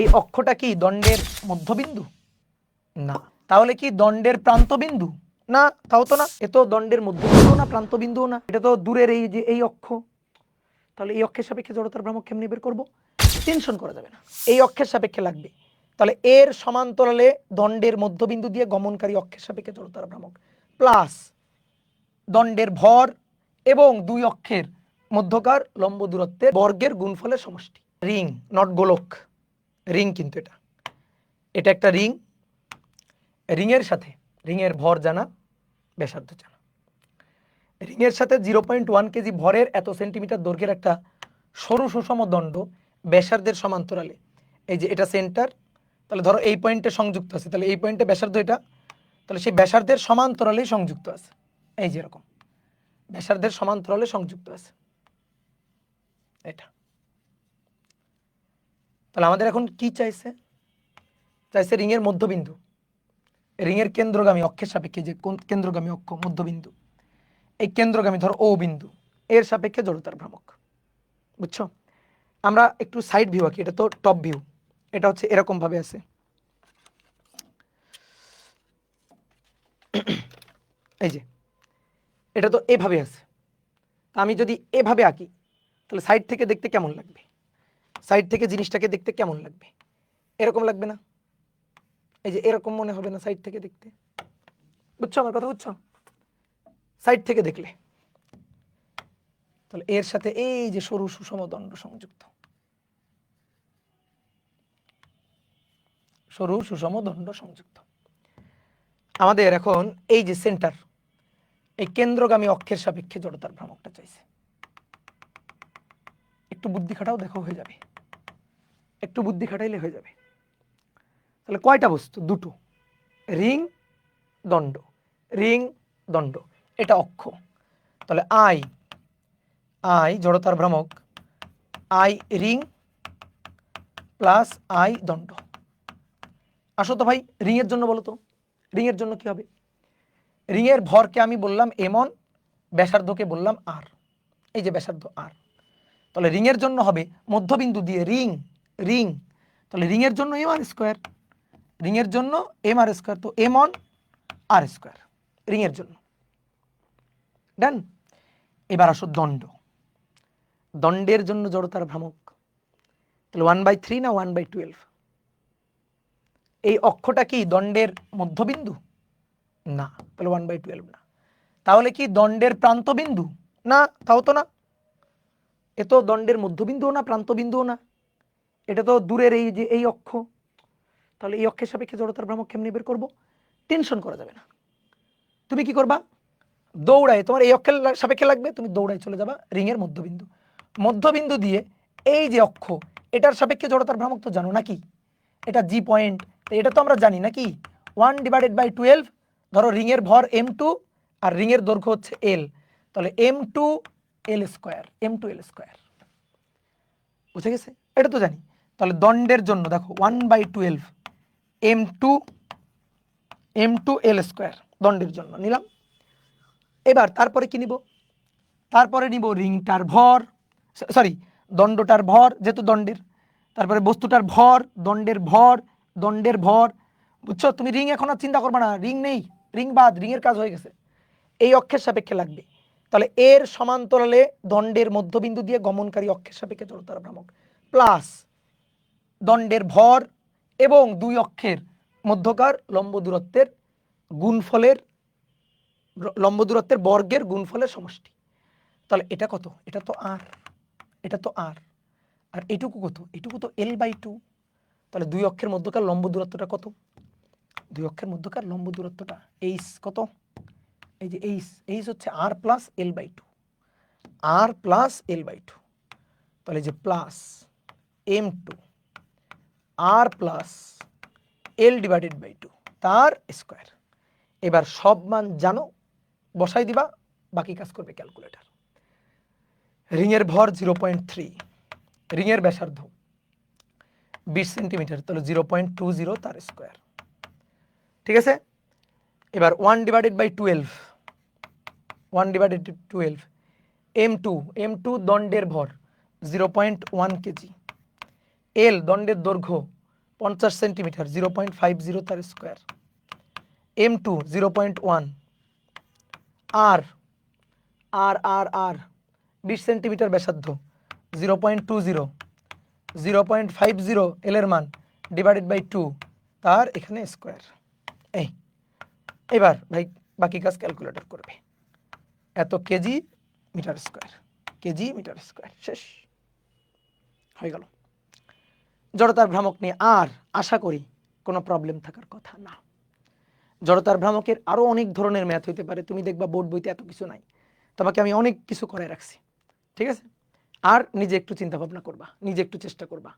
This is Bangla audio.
এই অক্ষটা কি দণ্ডের মধ্যবিন্দু? না। তাহলে কি দণ্ডের প্রান্তবিন্দু? না, তাও তো না। এ তো দণ্ডের মধ্যবিন্দু না প্রান্তবিন্দু না। এটা তো দূরের এই যে এই অক্ষ। তাহলে এই অক্ষের সাপেক্ষে জড়তার ভ্রামক কেমনি বের করব? টেনশন করা যাবে না। এই অক্ষের সাপেক্ষে লাগবে। তাহলে এর সমান্তরালে দণ্ডের মধ্যবিন্দু দিয়ে গমনকারী অক্ষের সাপেক্ষে জড়তার ভ্রামক প্লাস দণ্ডের ভর এবং দুই অক্ষের মধ্যকার লম্ব দূরত্বের বর্গের গুণফলের সমষ্টি। রিং, নট গোলক। রিং কিন্তু এটা। এটা একটা রিং, রিংয়ের সাথে, রিংয়ের ভর জানা, ব্যাসার্ধ জানা। রিংয়ের সাথে জিরো পয়েন্ট ওয়ান কেজি ভরের এত সেন্টিমিটার দৈর্ঘ্যের একটা সরু সুষম দণ্ড ব্যাসার্ধের সমান্তরালে। এই যে এটা সেন্টার, তাহলে ধরো এই পয়েন্টে সংযুক্ত আছে, তাহলে এই পয়েন্টে ব্যাসার্ধ এটা, তাহলে সেই ব্যাসার্ধের সমান্তরালেই সংযুক্ত আছে। এই যে এরকম, ব্যাসার্ধের সমান্তরালে সংযুক্ত আছে। এটা। তাহলে আমাদের এখন কি চাইছে? চাইছে রিংয়ের মধ্যবিন্দু। রিংয়ের কেন্দ্রগামী অক্ষের সাপেক্ষে যে কোন কেন্দ্রগামী অক্ষ মধ্যবিন্দু? এই কেন্দ্রগামী ধরো ও বিন্দু। এর সাপেক্ষে জড়তার ভ্রামক। বুঝছ? আমরা একটু সাইড ভিউ আঁকি, এটা তো টপ ভিউ এটা হচ্ছে এরকম ভাবে আছে। এই যে, এটা তো এভাবে আছে। আমি যদি এভাবে আঁকি, তাহলে সাইড থেকে দেখতে কেমন লাগবে? সাইড থেকে জিনিসটাকে দেখতে কেমন লাগবে? এরকম লাগবে না? এই যে এরকম মনে হবে না সাইড থেকে দেখতে। বুঝছ আমার কথা বুঝছ? সাইড থেকে দেখলে। তাহলে এর সাথে এই যে সরু সুষম দণ্ড সংযুক্ত। সরু সুষম দণ্ড সংযুক্ত। আমাদের এখন এই যে সেন্টার, এই কেন্দ্রগামী অক্ষের সাপেক্ষে জড়তার ভ্রামকটা চাইছে। একটু বুদ্ধি খাটাও দেখো হয়ে যাবে। একটু বুদ্ধি খাটাইলে হয়ে যাবে। তাহলে কয়টা বস্তু? দুটো। রিং, দণ্ড। রিং, দণ্ড। এটা অক্ষ। তাহলে আই আই জড়তার ভ্রামক, আই রিং প্লাস আই দণ্ড। আসো তো ভাই, রিংয়ের জন্য বলো তো। রিংয়ের জন্য কি হবে? রিংয়ের ভরকে আমি বললাম এমন, ব্যাসার্ধকে বললাম আর। এই যে ব্যাসার্ধ আর। তাহলে রিংয়ের জন্য হবে মধ্যবিন্দু দিয়ে রিং। রিং। তাহলে রিংয়ের জন্য এম আর স্কোয়ার, রিংয়ের জন্য এম আর স্কোয়ার, তো এম অন আর স্কোয়ার, রিংয়ের জন্য। ডান এবার আসো দণ্ড। দণ্ডের জন্য জড়তার ভ্রামক। তাহলে ওয়ান বাই থ্রি না ওয়ান বাই টুয়েলভ এই অক্ষটা কি দণ্ডের মধ্যবিন্দু? না, তাহলে ওয়ান বাই টুয়েলভ না। তাহলে কি দণ্ডের প্রান্তবিন্দু? না, তাও তো না। এ তো দণ্ডের মধ্যবিন্দুও না, প্রান্তবিন্দুও না। এটা তো দূরের এই যে এই অক্ষ, তাহলে এই অক্ষের সাপেক্ষে জড়তার ভ্রামক কেমনি বের করব? টেনশন করা যাবে না। তুমি কি করবা? দৌড়ায়, তোমার এই অক্ষের সাপেক্ষে লাগবে, তুমি দৌড়ায় চলে যাবা রিংয়ের মধ্যবিন্দু। মধ্যবিন্দু দিয়ে এই যে অক্ষ, এটার সাপেক্ষে জড়তার ভ্রামক তো জানো নাকি? এটা জি পয়েন্ট এটা তো আমরা জানি নাকি? ওয়ান ডিভাইডেড বাই টুয়েলভ ধরো রিংয়ের ভর এম টু আর রিংয়ের দৈর্ঘ্য হচ্ছে এল তাহলে M two L square M two L square বুঝে গেছে? এটা তো জানি। তাহলে দণ্ডের জন্য, দেখো one by twelve M two M two L square দণ্ডের জন্য নিলাম। এবার তারপরে কি নিব? তারপরে নিব রিংটার ভর সরি দণ্ডটার ভর, যেহেতু দণ্ডের, তারপরে বস্তুটার ভর, দণ্ডের ভর দণ্ডের ভর, বুঝছ? তুমি রিং এখন আর চিন্তা করবে না, রিং নেই, রিং বাদ, রিংয়ের কাজ হয়ে গেছে। এই অক্ষের সাপেক্ষে লাগবে। তাহলে এর সমান্তরালে দণ্ডের মধ্যবিন্দু দিয়ে গমনকারী অক্ষের সাপেক্ষে জড়তার ভ্রামক। প্লাস দণ্ডের ভর এবং দুই অক্ষের মধ্যকার লম্ব দূরত্বের গুণফলের, লম্ব দূরত্বের বর্গের গুণফলের সমষ্টি। তাহলে এটা কত? এটা তো আর এটা তো আর আর এটুকু কত? এটুকু তো এল বাই টু তাহলে দুই অক্ষের মধ্যকার লম্ব দূরত্বটা কত? দুই অক্ষের মধ্যকার লম্ব দূরত্বটা এইস কত? এই যে এইস এইস হচ্ছে R plus L by two R plus L by two তাহলে যে plus M two R plus L divided by two তার স্কোয়ার এবার সব মান জানো, বসাই দিবা, বাকি কাজ করবে ক্যালকুলেটর রিংয়ের ভর জিরো পয়েন্ট থ্রি রিংয়ের ব্যাসার্ধ বিশ সেন্টিমিটার তাহলে জিরো পয়েন্ট টু জিরো তার স্কোয়ার ঠিক আছে? এবার one divided by twelve one divided twelve M two M two দণ্ডের ভর zero point one KG L দণ্ডের দৈর্ঘ্য পঞ্চাশ centimetre zero point five zero তার square M two zero point one R R R R বিশ সেন্টিমিটার ব্যাসার্ধ zero point two zero zero point five zero এলের মান ডিভাইডেড বাই টু তার এখানে স্কোয়ার এই, এবার ভাই বাকি কাজ ক্যালকুলেটর করবে। এত KG metre square KG metre square শেষ। হয়ে গেল। জড়তার ভ্রামক নিয়ে আর আশা করি কোনো প্রবলেম থাকার কথা না। জড়তার ভ্রামকের আরও অনেক ধরনের ম্যাথ হইতে পারে। তুমি দেখবা বোর্ড বইতে এত কিছু নাই। তোমাকে আমি অনেক কিছু করে রাখছি। ঠিক আছে? আর নিজে একটু চিন্তা ভাবনা করবা, নিজে একটু চেষ্টা করবা।